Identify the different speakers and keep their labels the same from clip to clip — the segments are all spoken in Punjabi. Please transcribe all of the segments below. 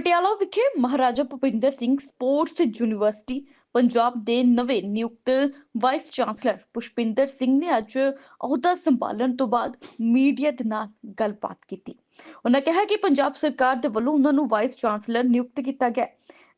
Speaker 1: ਪਟਿਆਲਾ ਵਿਖੇ ਮਹਾਰਾਜਾ ਭੁਪਿੰਦਰ ਸਿੰਘ ਸਪੋਰਟਸ ਯੂਨੀਵਰਸਿਟੀ, ਪੰਜਾਬ ਦੇ ਨਵੇਂ ਨਿਯੁਕਤ ਵਾਈਸ ਚਾਂਸਲਰ ਪੁਸ਼ਪਿੰਦਰ ਸਿੰਘ ਨੇ ਅੱਜ ਅਹੁਦਾ ਸੰਭਾਲਣ ਤੋਂ ਬਾਅਦ ਮੀਡੀਆ ਦੇ ਨਾਲ ਗੱਲਬਾਤ ਕੀਤੀ। ਉਹਨਾਂ ਕਿਹਾ ਕਿ ਪੰਜਾਬ ਸਰਕਾਰ ਦੇ ਵੱਲੋਂ ਉਹਨਾਂ ਨੂੰ ਵਾਈਸ ਚਾਂਸਲਰ ਨਿਯੁਕਤ ਕੀਤਾ ਗਿਆ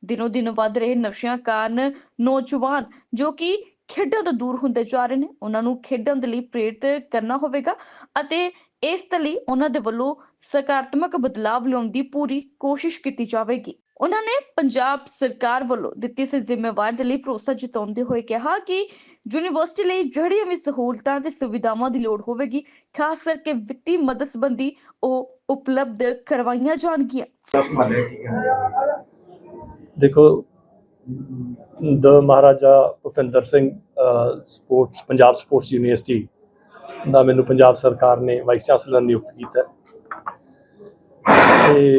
Speaker 1: ਦਿਨੋ ਦਿਨ ਵੱਧ ਰਹੇ ਨਸ਼ਿਆਂ ਕਾਰਨ ਨੌਜਵਾਨ ਜੋ ਕਿ ਖੇਡਾਂ ਤੋਂ ਦੂਰ ਹੁੰਦੇ ਜਾ ਰਹੇ ਨੇ, ਉਹਨਾਂ ਨੂੰ ਖੇਡਾਂ ਦੇ ਲਈ ਪ੍ਰੇਰਿਤ ਕਰਨਾ ਹੋਵੇਗਾ ਅਤੇ ਇਸ ਲਈ ਉਹਨਾਂ ਦੇ ਵੱਲੋਂ ਸਕਾਰਾਤਮਕ ਬਦਲਾਵ ਲਿਆਉਣ ਦੀ ਪੂਰੀ ਕੋਸ਼ਿਸ਼ ਕੀਤੀ ਜਾਵੇਗੀ। ਉਹਨਾਂ ਨੇ ਪੰਜਾਬ ਸਰਕਾਰ ਵੱਲੋਂ ਦਿੱਤੀ ਸੀ ਜ਼ਿੰਮੇਵਾਰੀ ਦੇ ਲਈ ਭਰੋਸਾ ਜਤਾਉਂਦੇ ਹੋਏ ਕਿਹਾ ਕਿ ਯੂਨੀਵਰਸਿਟੀ ਲਈ ਜਿਹੜੀਆਂ ਵੀ ਸਹੂਲਤਾਂ ਤੇ ਸੁਵਿਧਾਵਾਂ ਦੀ ਲੋੜ ਹੋਵੇਗੀ, ਖਾਸ ਕਰਕੇ ਵਿੱਤੀ ਮਦਦ ਸੰਬੰਧੀ ਉਹ ਉਪਲਬਧ ਕਰਵਾਈਆਂ ਜਾਣਗੀਆਂ।
Speaker 2: ਦੇਖੋ, the Maharaja Bhupinder Singh sports, Punjab sports university ਦਾ ਮੈਨੂੰ ਪੰਜਾਬ ਸਰਕਾਰ ਨੇ ਵਾਈਸ ਚਾਂਸਲਰ ਨਿਯੁਕਤ ਕੀਤਾ ਹੈ। ਤੇ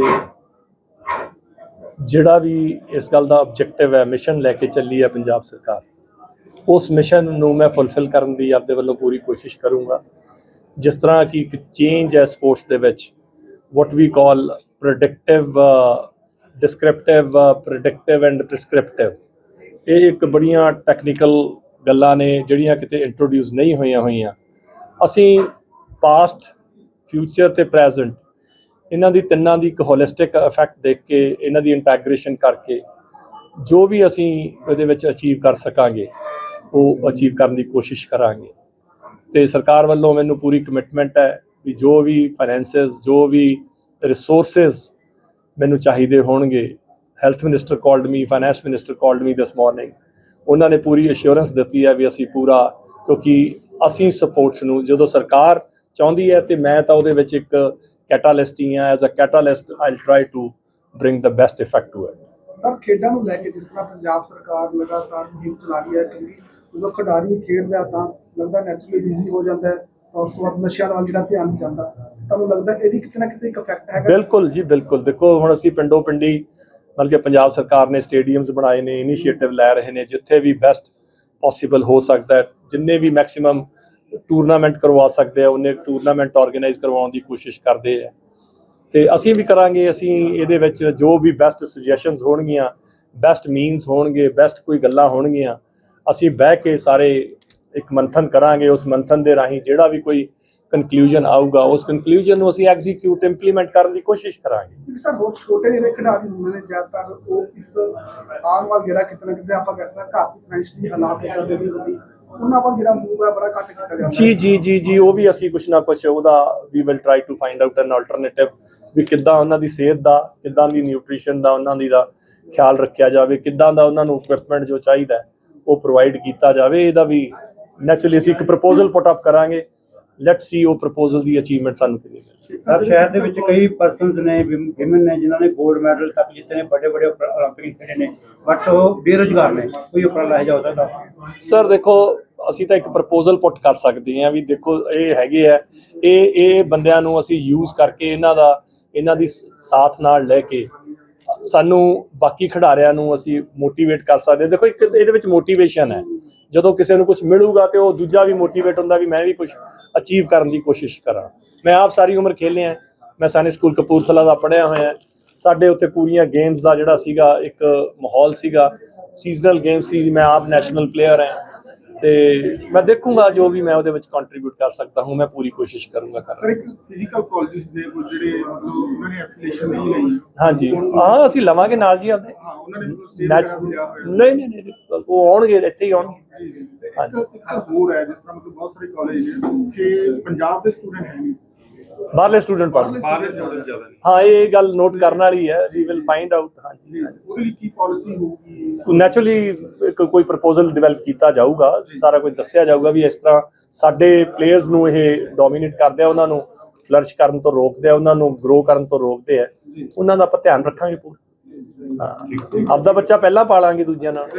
Speaker 2: ਜਿਹੜਾ ਵੀ ਇਸ ਗੱਲ ਦਾ ਆਬਜੈਕਟਿਵ ਹੈ ਮਿਸ਼ਨ ਲੈ ਕੇ ਚੱਲੀ ਹੈ ਪੰਜਾਬ ਸਰਕਾਰ ਉਸ ਮਿਸ਼ਨ ਨੂੰ ਮੈਂ ਫੁੱਲਫਿਲ ਕਰਨ ਦੀ ਆਪਦੇ ਵੱਲੋਂ ਪੂਰੀ ਕੋਸ਼ਿਸ਼ ਕਰੂੰਗਾ। ਜਿਸ ਤਰ੍ਹਾਂ ਕਿ ਇੱਕ ਚੇਂਜ ਹੈ ਸਪੋਰਟਸ ਦੇ ਵਿੱਚ what we call predictive uh, descriptive uh, predictive and prescriptive ਇਹ ਇੱਕ ਬੜੀਆਂ ਟੈਕਨੀਕਲ ਗੱਲਾਂ ਨੇ ਜਿਹੜੀਆਂ ਕਿਤੇ ਇੰਟਰੋਡਿਊਸ ਨਹੀਂ ਹੋਈਆਂ ਹੋਈਆਂ। ਅਸੀਂ ਪਾਸਟ ਫਿਊਚਰ ਤੇ ਪ੍ਰੈਜ਼ੈਂਟ ਇਹਨਾਂ ਦੀ ਤਿੰਨਾਂ ਦੀ ਇੱਕ ਹੋਲਿਸਟਿਕ ਇਫੈਕਟ ਦੇਖ ਕੇ, ਇਹਨਾਂ ਦੀ ਇੰਟੈਗ੍ਰੇਸ਼ਨ ਕਰਕੇ ਜੋ ਵੀ ਅਸੀਂ ਇਹਦੇ ਵਿੱਚ ਅਚੀਵ ਕਰ ਸਕਾਂਗੇ, ਉਹ ਅਚੀਵ ਕਰਨ ਦੀ ਕੋਸ਼ਿਸ਼ ਕਰਾਂਗੇ। ਤੇ ਸਰਕਾਰ ਵੱਲੋਂ ਮੈਨੂੰ ਪੂਰੀ ਕਮਿਟਮੈਂਟ ਹੈ ਵੀ ਜੋ ਵੀ ਫਾਈਨੈਂਸਸ ਜੋ ਵੀ ਰਿਸੋਰਸਸ ਮੈਨੂੰ ਚਾਹੀਦੇ ਹੋਣਗੇ health minister called me finance minister called me this morning ਉਹਨਾਂ ਨੇ ਪੂਰੀ ਅਸ਼ੋਰੈਂਸ ਦਿੱਤੀ ਹੈ ਵੀ ਅਸੀਂ ਪੂਰਾ, ਕਿਉਂਕਿ ਅਸੀਂ ਸਪੋਰਟਸ ਨੂੰ ਜਦੋਂ ਸਰਕਾਰ ਚਾਹੁੰਦੀ ਹੈ ਤੇ ਮੈਂ ਤਾਂ ਉਹਦੇ ਵਿੱਚ ਇੱਕ ਕੈਟਾਲਿਸਟ ਹੀ ਹਾਂ as a catalyst I'll try to bring the best effect to it
Speaker 3: ਪਰ ਖੇਡਾਂ ਨੂੰ ਲੈ ਕੇ ਜਿਸ ਤਰ੍ਹਾਂ ਪੰਜਾਬ ਸਰਕਾਰ ਲਗਾਤਾਰ ਮੁਹਿੰਮ ਚਲਾ ਰਹੀ ਹੈ ਕਿਉਂਕਿ ਜਦੋਂ ਖਿਡਾਰੀ ਖੇਡਦਾ ਤਾਂ ਲੱਗਦਾ ਨੈਚੁਰਲੀ ਬਿਜ਼ੀ ਹੋ ਜਾਂਦਾ ਹੈ ਤਾਂ ਉਸ ਤੋਂ ਬਾਅਦ ਨਸ਼ਿਆਂ ਵੱਲ ਜਿਹੜਾ ਧਿਆਨ ਜਾਂਦਾ। ਤੁਹਾਨੂੰ ਲੱਗਦਾ ਇਹ ਵੀ ਕਿਤੇ ਨਾ ਕਿਤੇ ਇੱਕ ਇਫੈਕਟ ਹੈਗਾ?
Speaker 2: ਬਿਲਕੁਲ ਜੀ ਬਿਲਕੁਲ। ਦੇਖੋ ਹੁਣ ਅਸੀਂ ਪਿੰਡੋ ਪਿੰਡੀ ਬਲਕਿ ਪੰਜਾਬ ਸਰਕਾਰ ਨੇ ਸਟੇਡੀਅਮਸ ਬਣਾਏ ਨੇ ਇਨੀਸ਼ੀਏਟਿਵ ਲੈ ਰਹੇ ਨੇ ਜਿੱਥੇ ਵੀ ਬੈਸਟ ਪੋਸੀਬਲ ਹੋ ਸਕਦਾ ਹੈ ਜਿੰਨੇ ਵੀ ਮੈਕਸਿਮਮ ਟੂਰਨਾਮੈਂਟ ਕਰਵਾ ਸਕਦੇ ਆ, ਉਹਨੇ ਟੂਰਨਾਮੈਂਟ ਆਰਗੇਨਾਈਜ਼ ਕਰਵਾਉਣ ਦੀ ਕੋਸ਼ਿਸ਼ ਕਰਦੇ ਆ। ਤੇ ਅਸੀਂ ਵੀ ਕਰਾਂਗੇ, ਅਸੀਂ ਇਹਦੇ ਵਿੱਚ ਜੋ ਵੀ ਬੈਸਟ ਸੁਜੈਸ਼ਨਸ ਹੋਣਗੀਆਂ ਬੈਸਟ ਮੀਨਸ ਹੋਣਗੇ ਬੈਸਟ ਕੋਈ ਗੱਲਾਂ ਹੋਣਗੀਆਂ, ਅਸੀਂ ਬਹਿ ਕੇ ਸਾਰੇ ਇੱਕ ਮੰਥਨ ਕਰਾਂਗੇ, ਉਸ ਮੰਥਨ ਦੇ ਰਾਹੀਂ ਜਿਹੜਾ ਵੀ ਕੋਈ ਕਨਕਲੂਜਨ ਆਊਗਾ, ਉਸ ਕਨਕਲੂਜਨ ਨੂੰ ਅਸੀਂ ਐਗਜ਼ੀਕਿਊਟ ਇੰਪਲੀਮੈਂਟ ਕਰਨ ਦੀ ਕੋਸ਼ਿਸ਼ ਕਰਾਂਗੇ।
Speaker 3: ਸਰ ਬਹੁਤ ਛੋਟੇ ਜਿਹੜੇ ਖਿਡਾਰੀ ਹੁੰਦੇ ਨੇ, ਜ਼ਿਆਦਾਤਰ ਉਹ ਇਸ ਆਉਣ ਵਾਲ ਜਿਹੜਾ ਕਿਤੇ ਕਿਤੇ ਆਪਾਂ ਕਹਿੰਦੇ ਘਰ ਦੀ ਫਾਈਨੈਂਸ਼ਲੀ ਹਾਲਾਤ ਇਦਾਂ ਦੇ ਨਹੀਂ ਹੁੰਦੀ।
Speaker 2: ਜੀ ਜੀ ਜੀ ਜੀ ਉਹ ਵੀ ਅਸੀਂ ਕੁਛ ਨਾ ਕੁਛ ਉਹਦਾ ਵੀ will try to find out an alternative ਵੀ ਕਿੱਦਾਂ ਉਹਨਾਂ ਦੀ ਸਿਹਤ ਦਾ ਕਿੱਦਾਂ ਦੀ ਨਿਊਟ੍ਰੀਸ਼ਨ ਦਾ ਉਹਨਾਂ ਦੀ ਦਾ ਖਿਆਲ ਰੱਖਿਆ ਜਾਵੇ ਕਿੱਦਾਂ ਦਾ ਉਹਨਾਂ ਨੂੰ ਇਕਵਿਪਮੈਂਟ ਜੋ ਚਾਹੀਦਾ ਉਹ ਪ੍ਰੋਵਾਈਡ ਕੀਤਾ ਜਾਵੇ। ਇਹਦਾ ਵੀ ਨੈਚੁਰਲੀ ਅਸੀਂ ਇੱਕ ਪ੍ਰਪੋਜ਼ਲ ਪੁੱਟ ਅਪ ਕਰਾਂਗੇ। ਲੈਟਸ ਸੀ ਉਹ ਪ੍ਰਪੋਜ਼ਲ ਦੀ ਅਚੀਵਮੈਂਟ ਸਾਨੂੰ ਕਿੰਨੀ ਮਿਲਦੀ
Speaker 4: ਸਰ ਸ਼ਹਿਰ ਦੇ ਵਿੱਚ ਕਈ ਪਰਸਨਸ ਨੇ ਵਿਮਨ ਨੇ ਜਿਨ੍ਹਾਂ ਨੇ 골ਡ ਮੈਡਲ ਤੱਕ ਜਿੱਤੇ ਨੇ ਵੱਡੇ ਵੱਡੇ 올림픽 ਖੇਡੇ ਨੇ ਬਟ ਉਹ ਬੇਰੋਜ਼ਗਾਰ ਨੇ ਕੋਈ ਉਪਰਾਲਾ ਹੈ ਜਾਂਦਾ
Speaker 2: ਸਰ ਦੇਖੋ ਅਸੀਂ ਤਾਂ ਇੱਕ ਪ੍ਰਪੋਜ਼ਲ ਪੁੱਟ ਕਰ ਸਕਦੇ ਹਾਂ ਵੀ ਦੇਖੋ, ਇਹ ਹੈਗੇ ਆ। ਇਹ ਇਹ ਬੰਦਿਆਂ ਨੂੰ ਅਸੀਂ ਯੂਜ਼ ਕਰਕੇ ਇਹਨਾਂ ਦਾ, ਇਹਨਾਂ ਦੀ ਸਾਥ ਨਾਲ ਲੈ ਕੇ ਸਾਨੂੰ ਬਾਕੀ ਖਿਡਾਰਿਆਂ ਨੂੰ ਅਸੀਂ ਮੋਟੀਵੇਟ ਕਰ ਸਕਦੇ ਦੇਖੋ, ਇੱਕ ਇਹਦੇ ਵਿੱਚ ਮੋਟੀਵੇਸ਼ਨ ਹੈ। ਜਦੋਂ ਕਿਸੇ ਨੂੰ ਕੁਝ ਮਿਲੂਗਾ ਤੇ ਉਹ ਦੂਜਾ ਵੀ ਮੋਟੀਵੇਟ ਹੁੰਦਾ ਵੀ ਮੈਂ ਵੀ ਕੁਝ ਅਚੀਵ ਕਰਨ ਦੀ ਕੋਸ਼ਿਸ਼ ਕਰਾਂ। ਮੈਂ ਆਪ ਸਾਰੀ ਉਮਰ ਖੇਲਿਆ ਮੈਂ ਸੈਨਿਕ ਸਕੂਲ ਕਪੂਰਥਲਾ ਦਾ ਪੜ੍ਹਿਆ ਹੋਇਆ ਸਾਡੇ ਉੱਤੇ ਪੂਰੀਆਂ ਗੇਮਸ ਦਾ ਜਿਹੜਾ ਸੀਗਾ, ਇੱਕ ਮਾਹੌਲ ਸੀਗਾ। ਸੀਜ਼ਨਲ ਗੇਮ ਸੀ। ਮੈਂ ਆਪ ਨੈਸ਼ਨਲ ਪਲੇਅਰ ਹਾਂ। ਤੇ ਮੈਂ ਦੇਖੂੰਗਾ ਜੋ ਵੀ ਮੈਂ ਉਹਦੇ ਵਿੱਚ ਕੰਟਰੀਬਿਊਟ ਕਰ ਸਕਦਾ ਹੂੰ ਮੈਂ ਪੂਰੀ ਕੋਸ਼ਿਸ਼ ਕਰੂੰਗਾ ਕਰਨ
Speaker 3: ਇੱਕ ਫਿਜ਼ੀਕਲ ਕਾਲਜਸ ਦੇ ਕੁਝ ਜਿਹੜੇ ਮਤਲਬ ਉਹਨਾਂ ਨੇ ਐਫੀਲੀਏਸ਼ਨ ਨਹੀਂ ਲਈ।
Speaker 2: ਹਾਂਜੀ। ਹਾਂ ਅਸੀਂ ਲਵਾਂਗੇ ਨਾਲ ਜੀ ਆਪਦੇ।
Speaker 3: ਹਾਂ ਉਹਨਾਂ ਨੇ
Speaker 2: ਨਹੀਂ ਨਹੀਂ ਨਹੀਂ ਉਹ ਆਉਣਗੇ ਇੱਥੇ ਹੀ ਆਉਣਗੇ।
Speaker 3: ਜੀ ਜੀ। ਇੱਕ ਹੋਰ ਹੈ ਜਿਸ ਤਰ੍ਹਾਂ ਮਤਲਬ ਬਹੁਤ ਸਾਰੇ ਕਾਲਜ ਕਿ ਪੰਜਾਬ ਦੇ ਸਟੂਡੈਂਟ ਹੈ ਨਹੀਂ
Speaker 2: ਬਾਹਰਲੇ ਸਟੂਡੈਂਟ ਪੜ੍ਹਨ
Speaker 3: ਬਾਹਰਲੇ ਸਟੂਡੈਂਟ ਜ਼ਿਆਦਾ ਨੇ।
Speaker 2: ਹਾਂ ਇਹ ਗੱਲ ਨੋਟ ਕਰਨ ਵਾਲੀ ਹੈ ਵੀ ਵਿਲ ਫਾਈਂਡ ਆਊਟ ਹਾਂਜੀ
Speaker 3: ਉਹਦੇ ਲਈ ਕੀ ਪਾਲਿਸੀ ਹੋਊਗੀ?
Speaker 2: ਨੈਚੁਰਲੀ ਕੋਈ ਪ੍ਰਪੋਜ਼ਲ ਡਿਵੈਲਪ ਕੀਤਾ ਜਾਊਗਾ ਸਾਰਾ ਕੁਝ ਦੱਸਿਆ ਜਾਊਗਾ ਵੀ ਇਸ ਤਰ੍ਹਾਂ ਸਾਡੇ ਪਲੇਅਰਸ ਨੂੰ ਇਹ ਡੋਮੀਨੇਟ ਕਰਦੇ ਆ ਉਹਨਾਂ ਨੂੰ ਫਲਰਸ਼ ਕਰਨ ਤੋਂ ਰੋਕਦੇ ਆ ਉਹਨਾਂ ਨੂੰ ਗਰੋ ਕਰਨ ਤੋਂ ਰੋਕਦੇ ਆ। ਉਹਨਾਂ ਦਾ ਆਪਾਂ ਧਿਆਨ ਰੱਖਾਂਗੇ ਪੂਰਾ। ਆਪਦਾ ਬੱਚਾ ਪਹਿਲਾਂ ਪਾਲਾਂਗੇ ਦੂਜਿਆਂ ਨਾਲ।